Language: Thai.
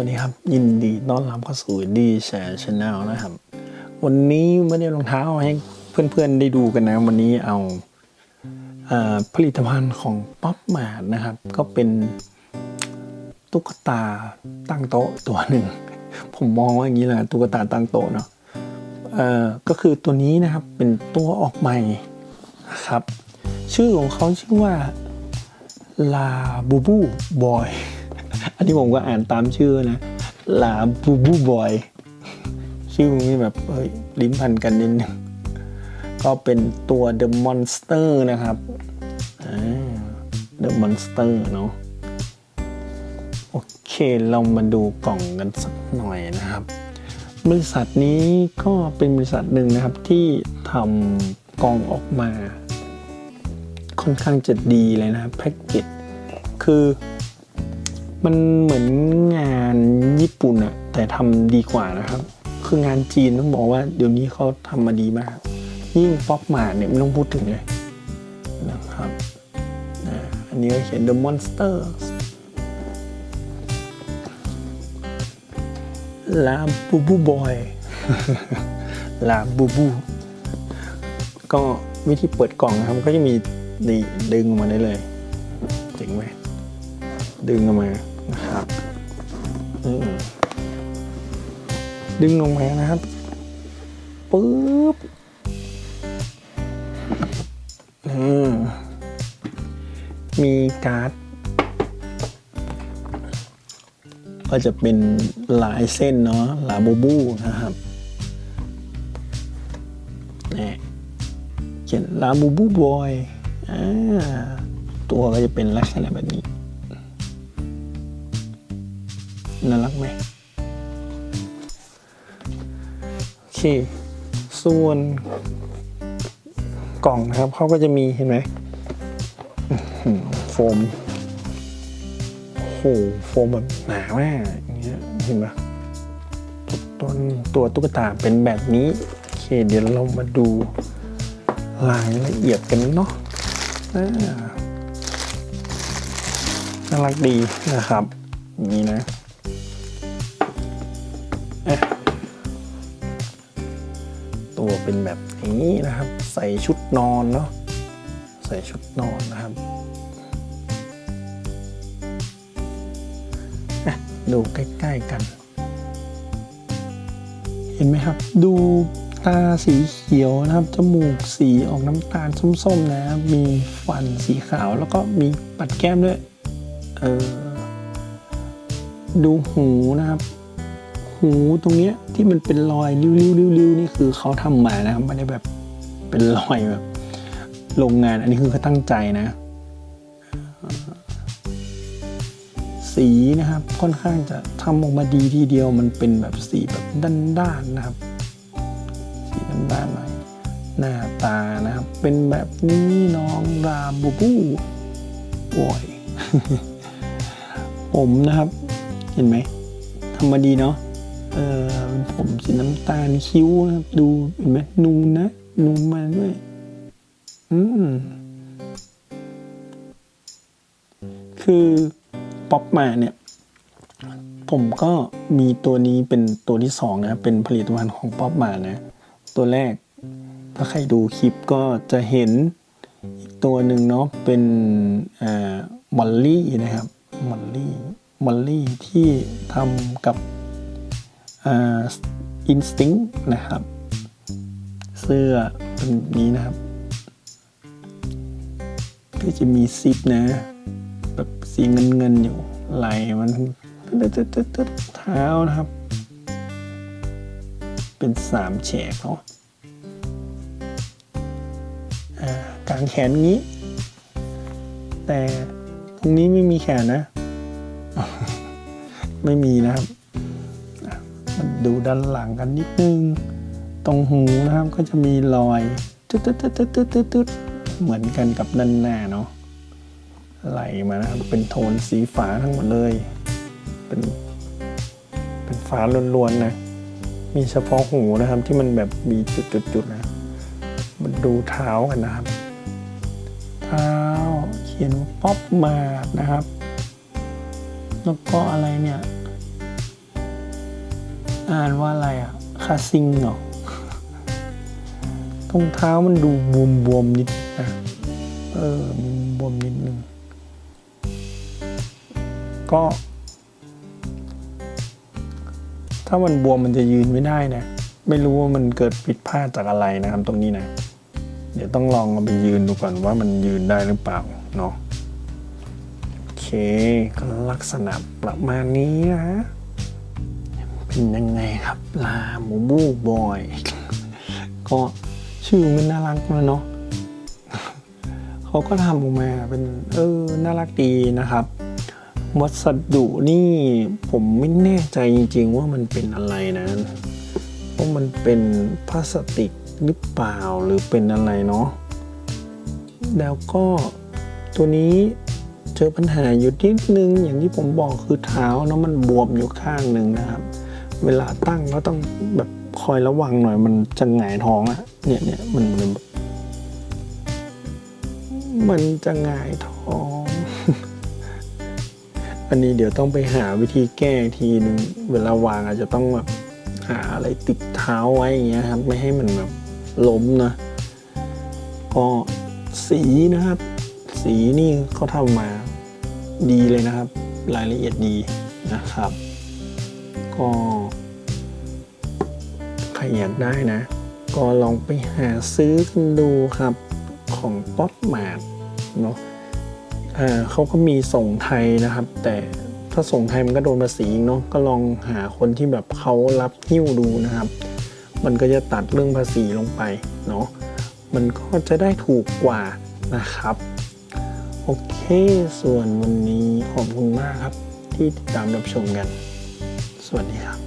วัสดีครับ ยินดีต้อนรับเข้าสู่ดีแชร์ชาแนลนะครับ วันนี้ไม่ได้รองเท้าให้เพื่อนๆได้ดูกันนะ วันนี้เอาอ่อผลิตภัณฑ์ของป๊อปมาดนะครับ ก็เป็นตุ๊กตาตั้งโต๊ะตัวหนึ่ง ผมมองว่าอย่างนี้แหละตุ๊กตาตั้งโต๊ะเนาะก็คือตัวนี้นะครับเป็นตัวออกใหม่นะครับ ชื่อของเขาชื่อว่าลาบูบูบอย อันนี้ผมก็อ่านตามชื่อนะลาบูบูบอย ชื่อนี้แบบเฮ้ยลิ้นพันกันนิดนึงก็เป็นตัว The Monster นะครับอ่า The Monster เนาะโอเค เรามาดูกล่องกันสักหน่อยนะครับ บริษัทนี้ก็เป็นบริษัทหนึ่งนะครับที่ทำกล่องออกมา ค่อนข้างจะดีเลยนะครับแพ็กเกจคือ มันเหมือนงานญี่ปุ่นอะแต่ทำดีกว่านะครับ คืองานจีนต้องบอกว่าเดี๋ยวนี้เขาทำมาดีมาก ยิ่งป๊อปมาเนี่ยไม่ต้องพูดถึงเลยนะครับอันนี้ก็เขียน The Monsters ลาบูบูบอยลาบูบู ก็วิธีเปิดกล่องนะครับก็จะมีนี่ดึงออกมาได้เลย เจ๋งไหมดึงออกมา นะครับอืมดึงออกมานะครับปึ๊บมีการ์ดก็จะเป็นลายเส้นเนาะลาบูบูนะครับนี่เขียนลาบูบูบอยอตัวก็จะเป็นลักษณะแบบนี้ น่ารักไหมโอเค ส่วนกล่องนะครับเขาก็จะมีเห็นไหมโฟมโอ้โหโฟมแบบหนามากอย่างเงี้ยเห็นปะตัวตัวตุ๊กตาเป็นแบบนี้โอเคเดี๋ยวเรามาดูรายละเอียดกันเนาะน่ารักดีนะครับ อย่างนี้นะ ตัวเป็นแบบนี้นะครับ ใส่ชุดนอนเนาะใส่ชุดนอนนะครับอะดูใกล้ๆกัน เห็นไหมครับ ดูตาสีเขียวนะครับ จมูกสีออกน้ำตาลส้มๆนะมีฟันสีขาวแล้วก็มีปัดแก้มด้วย เออดูหูนะครับ หูตรงเนี้ยที่มันเป็นรอยริ้วริ้วริ้วริ้วนี่คือเขาทำมานะครับไม่ได้แบบเป็นรอยแบบโรงงาน อันนี้คือเขาตั้งใจนะ สีนะครับค่อนข้างจะทำออกมาดีทีเดียวมันเป็นแบบสีแบบด้านๆนะครับ สีด้านๆหน่อยหน้าตานะครับ เป็นแบบนี้น้องราบูบูโอยผมนะครับ เห็นไหมทำมาดีเนาะ เออเป็นผมสีน้ำตาลคิ้วนะครับ ดูเห็นไหมนูนนะนูนมาด้วย อืม คือป๊อปมาเนี่ย ผมก็มีตัวนี้เป็นตัวที่สองนะเป็นผลิตภัณฑ์ของป๊อปมานะ ตัวแรก ถ้าใครดูคลิปก็จะเห็นอีกตัวหนึ่งเนาะเป็นอ่ามอลลี่นะครับมอลลี่มอลลี่ที่ทำกับ อินสติ้งนะครับ เสื้อเป็นแบบนี้นะครับ ก็จะมีซิปนะ แบบสีเงินเงินอยู่ไหลมันตึ๊ดตึ๊ดตึ๊ดเท้านะครับ เป็นสามแฉกเนาะอ่ากางแขนงี้ แต่ตรงนี้ไม่มีแขนนะ ไม่มีนะครับ มันดูด้านหลังกันนิดนึง ตรงหูนะครับก็จะมีรอยตึ๊ดตึ๊ดตึ๊ดตึ๊ดตึ๊ดตึ๊ดเหมือนกันกับด้านหน้าเนาะไหลมานะครับเป็นโทนสีฟ้าทั้งหมดเลย เป็นเป็นฟ้าล้วนๆนะ มีเฉพาะหูนะครับที่มันแบบมีจุดๆนะมันดูเท้ากันนะครับเท้าเขียนป๊อปมาดนะครับ แล้วก็อะไรเนี่ย อ่านว่าอะไรอะคาซิงเหรอตรงเท้ามันดูบวมบวมๆนิดนะเออมันบวมนิดนึง ก็ ถ้ามันบวมมันจะยืนไม่ได้นะ ไม่รู้ว่ามันเกิดผิดพลาดจากอะไรนะครับตรงนี้นะ เดี๋ยวต้องลองเอาไปยืนดูก่อนว่ามันยืนได้หรือเปล่าเนาะโอเคลักษณะประมาณนี้นะ เป็นยังไงครับลาหมูบูบอย ก็ชื่อมันน่ารักนะเนาะเขาก็ทำออกมาเป็นเออน่ารักดีนะครับ วัสดุนี่ผมไม่แน่ใจจริง ๆ ว่ามันเป็นอะไรนะว่ามันเป็นพลาสติกหรือเปล่าหรือเป็นอะไรเนาะแล้วก็ตัวนี้เจอปัญหาอยู่นิดนึงอย่างที่ผมบอกคือเท้าเนาะมันบวมอยู่ข้างหนึ่งนะครับ เวลาตั้งก็ต้องแบบคอยระวังหน่อย มันจะหงายท้องอะเนี่ยเนี่ยมันมันมันจะหงายท้อง อันนี้เดี๋ยวต้องไปหาวิธีแก้ทีหนึงเวลาวางอาจจะต้องแบบหาอะไรติดเท้าไว้อย่างเงี้ยครับ ไม่ให้มันแบบล้มนะ ก็สีนะครับ สีนี่เขาทำมาดีเลยนะครับ รายละเอียดดีนะครับ ก็ใครอยากได้นะ ก็ลองไปหาซื้อกันดูครับของป๊อปมาร์เนาะอ่าเขาก็มีส่งไทยนะครับ แต่ถ้าส่งไทยมันก็โดนภาษีเนาะก็ลองหาคนที่แบบเขารับหิ้วดูนะครับ มันก็จะตัดเรื่องภาษีลงไปเนาะมันก็จะได้ถูกกว่านะครับ โอเค ส่วนวันนี้ขอบคุณมากครับที่ติดตามรับชมกัน สวัสดีครับ